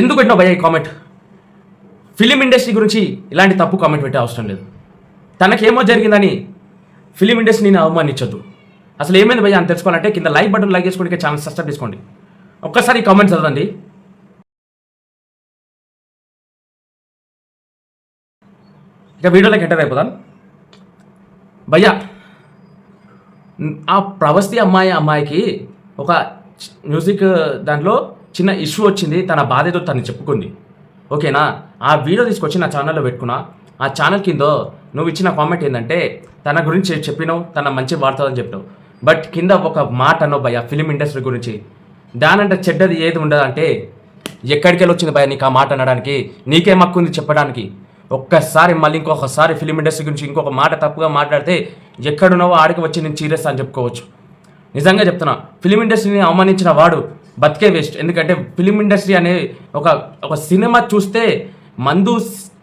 ఎందుకు పెట్టినావు భయ ఈ కామెంట్ ఫిలిం ఇండస్ట్రీ గురించి ఇలాంటి తప్పు కామెంట్ పెట్టే అవసరం లేదు. తనకేమో జరిగిందని ఫిలిం ఇండస్ట్రీని అవమానించొద్దు. అసలు ఏమైంది భయ్య అని తెలుసుకోవాలంటే కింద లైక్ బటన్ లైక్ చేసుకోండి ఛానల్ సబ్స్క్రైబ్ చేసుకోండి. ఒక్కసారి ఈ కామెంట్ చదవండి. ఇక వీడియోలోకి ఎంటర్ అయిపోతాను భయ్యా ఆ ప్రవస్తి అమ్మాయి అమ్మాయికి ఒక మ్యూజిక్ దాంట్లో చిన్న ఇష్యూ వచ్చింది తన బాధ ఏదో తను చెప్పుకుంది. ఓకేనా? ఆ వీడియో తీసుకొచ్చి నా ఛానల్లో పెట్టుకున్నా. ఆ ఛానల్ కింద నువ్వు ఇచ్చిన కామెంట్ ఏంటంటే తన గురించి చెప్పినావు తన మంచి వాడుతుందని చెప్పినావు. బట్ కింద ఒక మాట అన్నావు భయ్య ఫిలిం ఇండస్ట్రీ గురించి. దానంటే చెడ్డది ఏది ఉండదు అంటే ఎక్కడికి వచ్చింది భయ నీకు ఆ మాట అనడానికి? నీకేం హక్కు ఉంది చెప్పడానికి. ఒక్కసారి మళ్ళీ ఇంకొకసారి ఫిలిం ఇండస్ట్రీ గురించి ఇంకొక మాట తప్పుగా మాట్లాడితే ఎక్కడున్నావో ఆడికి వచ్చి నేను చీరేస్తా అని చెప్పుకోవచ్చు. నిజంగా చెప్తున్నా ఫిలిం ఇండస్ట్రీని అవమానించిన వాడు బతికే వేస్ట్ ఎందుకంటే ఫిలిం ఇండస్ట్రీ అనే ఒక ఒక సినిమా చూస్తే మందు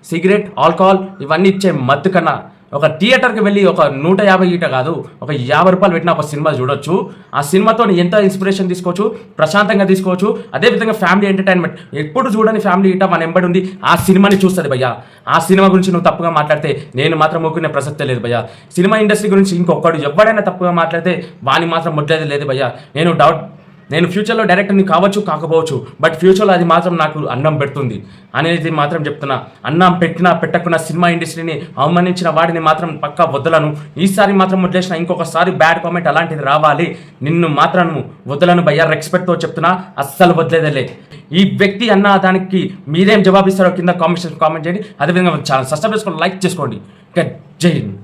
సిగరెట్ ఆల్కహాల్ ఇవన్నీ ఇచ్చే మత్తు కన్నా ఒక థియేటర్కి వెళ్ళి ఒక నూట యాభై ఈట కాదు ఒక యాభై రూపాయలు పెట్టిన ఒక సినిమా చూడొచ్చు. ఆ సినిమాతో ఎంత ఇన్స్పిరేషన్ తీసుకోవచ్చు? ప్రశాంతంగా తీసుకోవచ్చు. అదేవిధంగా ఫ్యామిలీ ఎంటర్టైన్మెంట్ ఎప్పుడు చూడని ఫ్యామిలీ ఈట మన ఎంబడి ఉంది. ఆ సినిమాని చూస్తుంది భయ్యా. ఆ సినిమా గురించి నువ్వు తప్పుగా మాట్లాడితే నేను మాత్రం మొక్కునే ప్రసక్తే లేదు భయ్యా. సినిమా ఇండస్ట్రీ గురించి ఇంకొకడు ఎవడైనా తప్పుగా మాట్లాడితే వాని మాత్రం ముద్రేది లేదు భయ్యా. నేను డౌట్ నేను ఫ్యూచర్లో డైరెక్టర్ని కావచ్చు కాకపోవచ్చు బట్ ఫ్యూచర్లో అది మాత్రం నాకు అన్నం పెడుతుంది. అనేది మాత్రం చెప్తున్నా. అన్నం పెట్టినా పెట్టకున్నా సినిమా ఇండస్ట్రీని అవమానించిన వాడిని మాత్రం పక్కా వదలను. ఈసారి మాత్రం వదిలేసిన ఇంకొకసారి బ్యాడ్ కామెంట్ అలాంటిది రావాలి. నిన్ను మాత్రం వదలను భయ్యా రెస్పెక్ట్తో చెప్తున్నా. అస్సలు వదిలేదలే. ఈ వ్యక్తి అన్న దానికి మీరేం జవాబిస్తారో కింద కామెంట్ కామెంట్ చేయండి. అదేవిధంగా ఛానల్ సబ్స్క్రైబ్ చేసుకోండి లైక్ చేసుకోండి. ఇంకా జై హింద్.